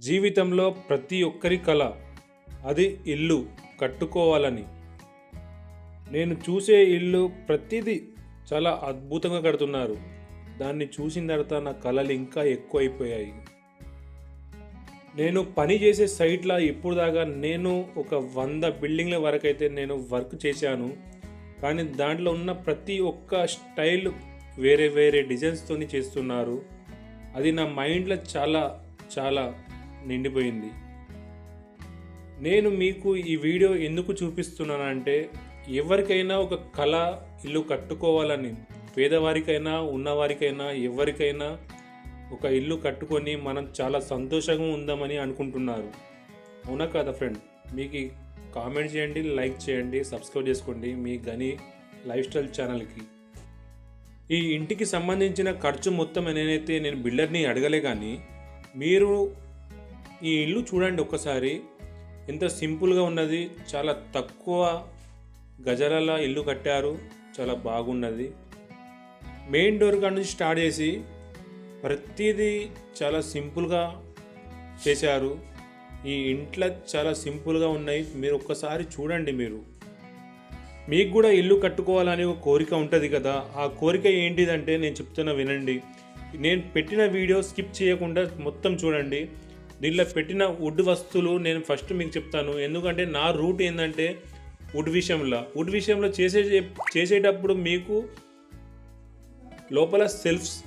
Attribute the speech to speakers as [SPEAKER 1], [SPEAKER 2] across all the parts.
[SPEAKER 1] జీవితంలో ప్రతి ఒక్కరి కళ అది ఇల్లు కట్టుకోవాలని. నేను చూసే ఇల్లు ప్రతిదీ చాలా అద్భుతంగా కడుతున్నారు. దాన్ని చూసిన తర్వాత నా కళలు ఇంకా ఎక్కువైపోయాయి. నేను పని చేసే సైట్లో ఇప్పుడు దాకా నేను ఒక వంద బిల్డింగ్ల వరకు అయితే నేను వర్క్ చేశాను. కానీ దాంట్లో ఉన్న ప్రతి ఒక్క స్టైల్ వేరే వేరే డిజైన్స్తోని చేస్తున్నారు. అది నా మైండ్లో చాలా చాలా నిండిపోయింది. నేను మీకు ఈ వీడియో ఎందుకు చూపిస్తున్నానంటే ఎవరికైనా ఒక కళ ఇల్లు కట్టుకోవాలని పేదవారికైనా ఉన్నవారికైనా ఎవరికైనా ఒక ఇల్లు కట్టుకొని మనం చాలా సంతోషంగా ఉందామని అనుకుంటున్నారు. అవునా కదా ఫ్రెండ్? మీకు కామెంట్ చేయండి లైక్ చేయండి సబ్స్క్రైబ్ చేసుకోండి మీ గని లైఫ్ స్టైల్ ఛానల్కి. ఈ ఇంటికి సంబంధించిన ఖర్చు మొత్తం నేనైతే నేను బిల్డర్ని అడగలే కానీ మీరు ఈ ఇల్లు చూడండి ఒక్కసారి. ఎంత సింపుల్గా ఉన్నది. చాలా తక్కువ గజాల ఇల్లు కట్టారు. చాలా బాగున్నది. మెయిన్ డోర్ కాడ నుంచి స్టార్ట్ చేసి ప్రతిదీ చాలా సింపుల్గా చేశారు. ఈ ఇంట్లో చాలా సింపుల్గా ఉన్నాయి. మీరు ఒక్కసారి చూడండి మీరు. మీకు కూడా ఇల్లు కట్టుకోవాలని ఒక కోరిక ఉంటుంది కదా. ఆ కోరిక ఏంటిదంటే నేను చెప్తున్నా వినండి. నేను పెట్టిన వీడియో స్కిప్ చేయకుండా మొత్తం చూడండి. దీనిలో పెట్టిన వుడ్ వస్తువులు నేను ఫస్ట్ మీకు చెప్తాను. ఎందుకంటే నా రూట్ ఏంటంటే వుడ్ విషయంలో. వుడ్ విషయంలో చేసే చేసేటప్పుడు మీకు లోపల సెల్ఫ్స్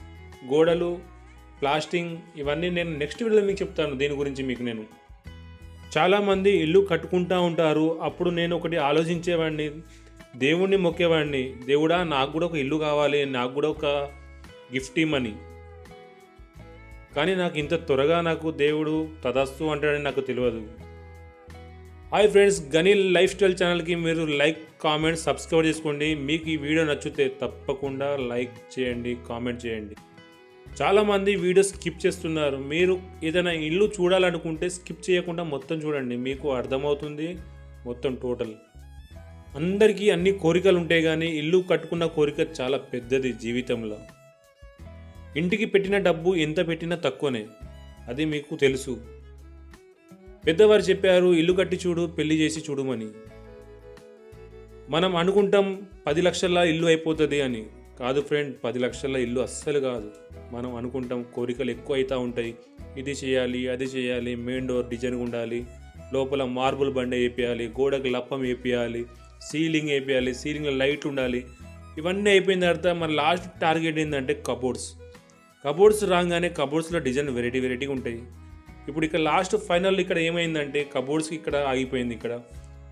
[SPEAKER 1] గోడలు ప్లాస్టింగ్ ఇవన్నీ నేను నెక్స్ట్ వీడియోలో మీకు చెప్తాను. దీని గురించి మీకు నేను. చాలామంది ఇల్లు కట్టుకుంటూ ఉంటారు. అప్పుడు నేను ఒకటి ఆలోచించేవాడిని. దేవుణ్ణి మొక్కేవాడిని. దేవుడా నాకు కూడా ఒక ఇల్లు కావాలి. నాకు కూడా ఒక గిఫ్ట్ ఇమ్మని. కానీ నాకు ఇంత త్వరగా నాకు దేవుడు తదస్తు అంటాడని నాకు తెలియదు. Hi friends Gani life style ఛానల్కి మీరు లైక్ కామెంట్ సబ్స్క్రైబ్ చేసుకోండి. మీకు ఈ వీడియో నచ్చితే తప్పకుండా లైక్ చేయండి కామెంట్ చేయండి. చాలామంది వీడియో స్కిప్ చేస్తున్నారు. మీరు ఏదైనా ఇల్లు చూడాలనుకుంటే స్కిప్ చేయకుండా మొత్తం చూడండి. మీకు అర్థమవుతుంది మొత్తం టోటల్ అందరికీ అన్ని కోరికలు ఉంటాయి కానీ ఇల్లు కట్టుకున్న కోరిక చాలా పెద్దది జీవితంలో. ఇంటికి పెట్టిన డబ్బు ఎంత పెట్టినా తక్కువనే. అది మీకు తెలుసు. పెద్దవారు చెప్పారు ఇల్లు కట్టి చూడు పెళ్ళి చేసి చూడమని. మనం అనుకుంటాం పది లక్షల ఇల్లు అయిపోతుంది అని. కాదు ఫ్రెండ్ పది లక్షల ఇల్లు అస్సలు కాదు. మనం అనుకుంటాం కోరికలు ఎక్కువ అవుతూ ఉంటాయి. ఇది చేయాలి అది చేయాలి మెయిన్ డోర్ డిజైన్ ఉండాలి లోపల మార్బుల్ బండ వేపియాలి గోడకు లప్పం వేపియాలి సీలింగ్ వేపియాలి సీలింగ్లో లైట్ ఉండాలి. ఇవన్నీ అయిపోయిన తర్వాత మన లాస్ట్ టార్గెట్ ఏంటంటే కబోర్డ్స్. కబోర్డ్స్ రాగానే కబోర్డ్స్లో డిజైన్ వెరైటీ వెరైటీగా ఉంటాయి. ఇప్పుడు ఇక్కడ లాస్ట్ ఫైనల్ ఇక్కడ ఏమైందంటే కబోర్డ్స్కి ఇక్కడ ఆగిపోయింది ఇక్కడ.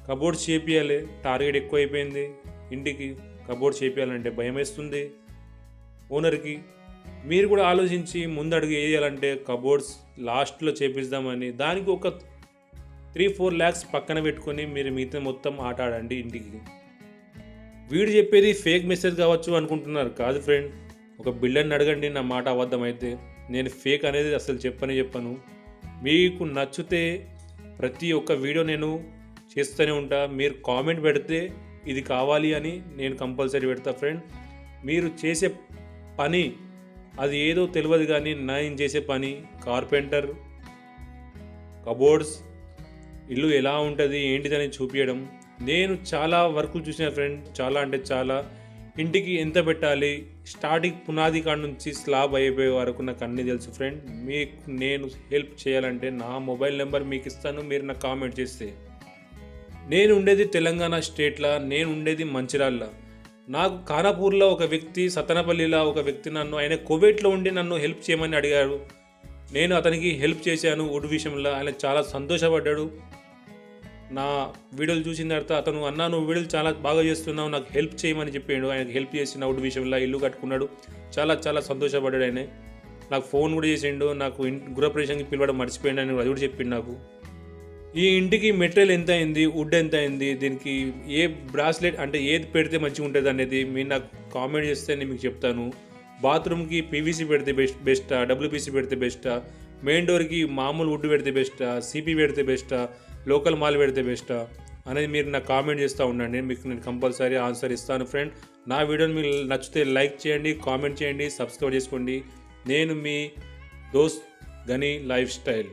[SPEAKER 1] కబోర్డ్స్ చేపియాలి టార్గెట్ ఎక్కువ అయిపోయింది ఇంటికి కబోర్డ్స్ చేపియాలంటే భయం వేస్తుంది ఓనర్కి మీరు కూడా ఆలోచించి ముందడుగు వేయాలంటే కబోర్డ్స్ లాస్ట్లో చేపిద్దామని దానికి ఒక త్రీ ఫోర్ ల్యాక్స్ పక్కన పెట్టుకొని మీరు మిగతా మొత్తం ఆట ఆడండి ఇంటికి. వీడు చెప్పేది ఫేక్ మెసేజ్ కావచ్చు అనుకుంటున్నారు కాదు ఫ్రెండ్. ఒక బిల్డర్ని అడగండి నా మాట అబద్ధమైతే. నేను ఫేక్ అనేది అసలు చెప్పని చెప్పను. మీకు నచ్చితే ప్రతి ఒక్క వీడియో నేను చేస్తూనే ఉంటా. మీరు కామెంట్ పెడితే ఇది కావాలి అని నేను కంపల్సరీ పెడతా ఫ్రెండ్ మీరు చేసే పని అది ఏదో తెలియదు కానీ నేను చేసే పని కార్పెంటర్ కబోర్డ్స్ ఇల్లు ఎలా ఉంటుంది ఏంటిదని చూపించడం నేను చాలా వర్కులు చూసిన ఫ్రెండ్ చాలా అంటే చాలా ఇంటికి ఎంత పెట్టాలి? స్టార్టింగ్ పునాది కాడ నుంచి స్లాబ్ అయిపోయే వరకు నాకు అన్నీ తెలుసు ఫ్రెండ్. మీకు నేను హెల్ప్ చేయాలంటే నా మొబైల్ నెంబర్ మీకు ఇస్తాను మీరు నాకు కామెంట్ చేస్తే. నేను ఉండేది తెలంగాణ స్టేట్లో నేను ఉండేది మంచిర్యాల్లో నాకు ఖానాపూర్లో ఒక వ్యక్తి సతనపల్లిలో ఒక వ్యక్తి నన్ను ఆయన కోవిడ్లో ఉండి నన్ను హెల్ప్ చేయమని అడిగాడు నేను అతనికి హెల్ప్ చేశాను వుడ్ విషయంలో. ఆయన చాలా సంతోషపడ్డాడు. నా వీడియోలు చూసిన తర్వాత అతను అన్నా నువ్వు వీడియోలు చాలా బాగా చేస్తున్నావు నాకు హెల్ప్ చేయమని చెప్పాడు. ఆయనకు హెల్ప్ చేసిన వుడ్ విషయంలో ఇల్లు కట్టుకున్నాడు. చాలా చాలా సంతోషపడ్డాడు ఆయన. నాకు ఫోన్ కూడా చేసిండు నాకు గృహప్రవేశానికి పిలవడం మర్చిపోయాడు అని అది కూడా చెప్పిండు నాకు. ఈ ఇంటికి మెటీరియల్ ఎంత అయింది వుడ్ ఎంత అయింది దీనికి ఏ బ్రాస్లెట్ అంటే ఏది పెడితే మంచిగా ఉంటుంది అనేది మీరు నాకు కామెంట్ చేస్తే నేను మీకు చెప్తాను. బాత్రూమ్కి పీవీసీ పెడితే బెస్ట్ బెస్టా డబ్ల్యూపీసీ పెడితే బెస్టా మెయిన్ డోర్కి మామూలు వుడ్ పెడితే బెస్టా సిపి పెడితే బెస్టా లోకల్ మాల్ పెడితే బెస్టా? అనేది మీరు నాకు కామెంట్ చేస్తూ ఉండండి. మీకు నేను కంపల్సరీ ఆన్సర్ ఇస్తాను ఫ్రెండ్. నా వీడియోని మీకు నచ్చితే లైక్ చేయండి కామెంట్ చేయండి సబ్స్క్రైబ్ చేసుకోండి. నేను మీ దోస్త్ గని లైఫ్ స్టైల్.